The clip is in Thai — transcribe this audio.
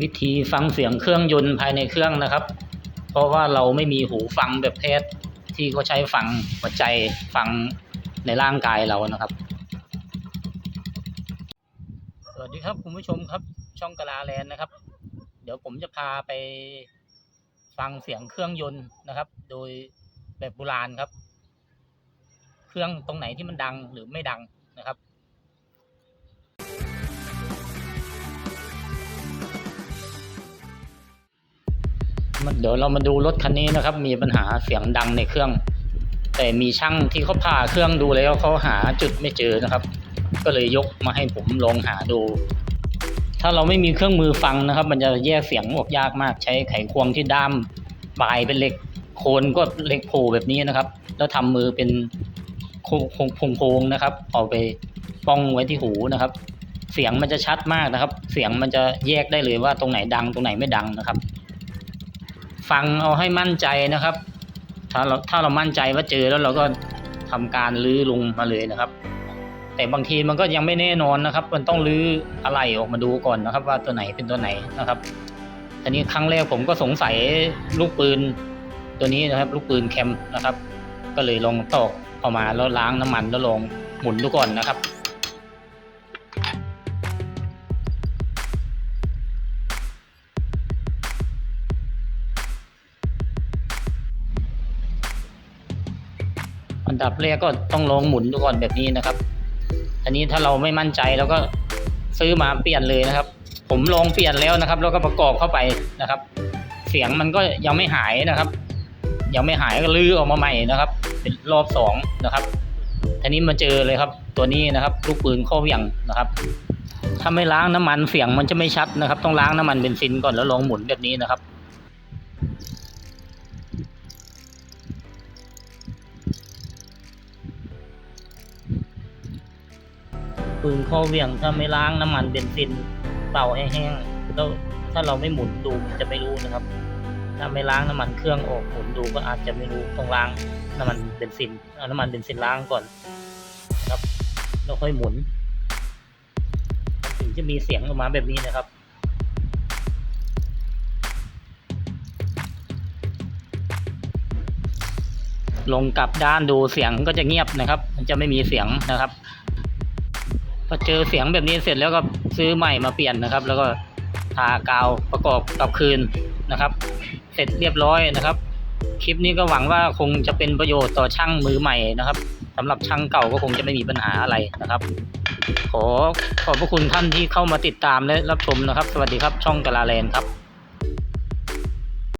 วิธีฟังเสียงเครื่องยนต์ภายในเครื่องนะครับ เพราะว่าเราไม่มีหูฟังแบบแพทย์ที่เขาใช้ฟังหัวใจฟังในร่างกายเรานะครับ สวัสดีครับคุณผู้ชมครับ ช่องกะลาแลนนะครับ เดี๋ยวผมจะพาไปฟังเสียงเครื่องยนต์นะครับ โดยแบบโบราณครับ เครื่องตรงไหนที่มันดังหรือไม่ดังนะครับ เดี๋ยวเรามาดูรถคันนี้นะครับ มีปัญหาเสียงดังในเครื่อง แต่มีช่างที่เขาผ่าเครื่องดูแล้วเขาหาจุดไม่เจอนะครับ ก็เลยยกมาให้ผมลองหาดู ถ้าเราไม่มีเครื่องมือฟังนะครับ มันจะแยกเสียงออกยากมากใช้ไขควงที่ด้ามปลายเป็นเหล็กโคนก็เหล็กโผล่แบบนี้นะครับ แล้วทำมือเป็นโค้งโค้งๆนะครับเอาไปป้องไว้ที่หูนะครับ เสียงมันจะชัดมากนะครับ เสียงมันจะแยกได้เลยว่าตรงไหนดังตรงไหนไม่ดังนะครับ ฟังเอาให้มั่นใจนะครับ ถ้าเราถ้าเรามั่นใจว่าเจอแล้วเราก็ทำการลื้อลงมาเลยนะครับ แต่บางทีมันก็ยังไม่แน่นอนนะครับ มันต้องลื้ออะไรออกมาดูก่อนนะครับ ว่าตัวไหนเป็นตัวไหนนะครับทีนี้ครั้งแรกผมก็สงสัยลูกปืนตัวนี้นะครับ ลูกปืนแคมนะครับ ก็เลยลองตอกออกมาแล้วล้างน้ำมันแล้วลองหมุนดูก่อนนะครับ อันดับแรกก็ต้องลองหมุนดูก่อนแบบนี้นะครับ อันนี้ถ้าเราไม่มั่นใจเราก็ซื้อมาเปลี่ยนเลยนะครับ ผมลองเปลี่ยนแล้วนะครับ แล้วก็ประกอบเข้าไปนะครับ เสียงมันก็ยังไม่หายนะครับ ยังไม่หายก็ลื้อออกมาใหม่นะครับ เป็นรอบสองนะครับทีนี้มาเจอเลยครับ ตัวนี้นะครับลูกปืนข้อเหวี่ยงนะครับถ้าไม่ล้างน้ำมันเสียงมันจะไม่ชัดนะครับ ต้องล้างน้ำมันเบนซินก่อนแล้วลองหมุนแบบนี้นะครับ ปืนข้อเวียงถ้าไม่ล้างน้ำมันเบนซินเป่าให้แห้งแล้วถ้าเราไม่หมุนดูจะไม่รู้นะครับ ถ้าไม่ล้างน้ำมันเครื่องออกหมุนดูก็อาจจะไม่รู้ต้องล้างน้ำมันเบนซินเอาน้ำมันเบนซินล้างก่อนนะครับแล้วค่อยหมุนมันถึงจะมีเสียงออกมาแบบนี้นะครับลงกลับด้านดูเสียงก็จะเงียบนะครับ มันจะไม่มีเสียงนะครับ พอเจอเสียงแบบนี้เสร็จแล้วก็ซื้อใหม่มาเปลี่ยนนะครับ แล้วก็ทากาวประกอบกับคืนนะครับ เสร็จเรียบร้อยนะครับ คลิปนี้ก็หวังว่าคงจะเป็นประโยชน์ต่อช่างมือใหม่นะครับสำหรับช่างเก่าก็คงจะไม่มีปัญหาอะไรนะครับ ขอขอบพระคุณท่านที่เข้ามาติดตามและรับชมนะครับ สวัสดีครับช่องกะลาแลนครับ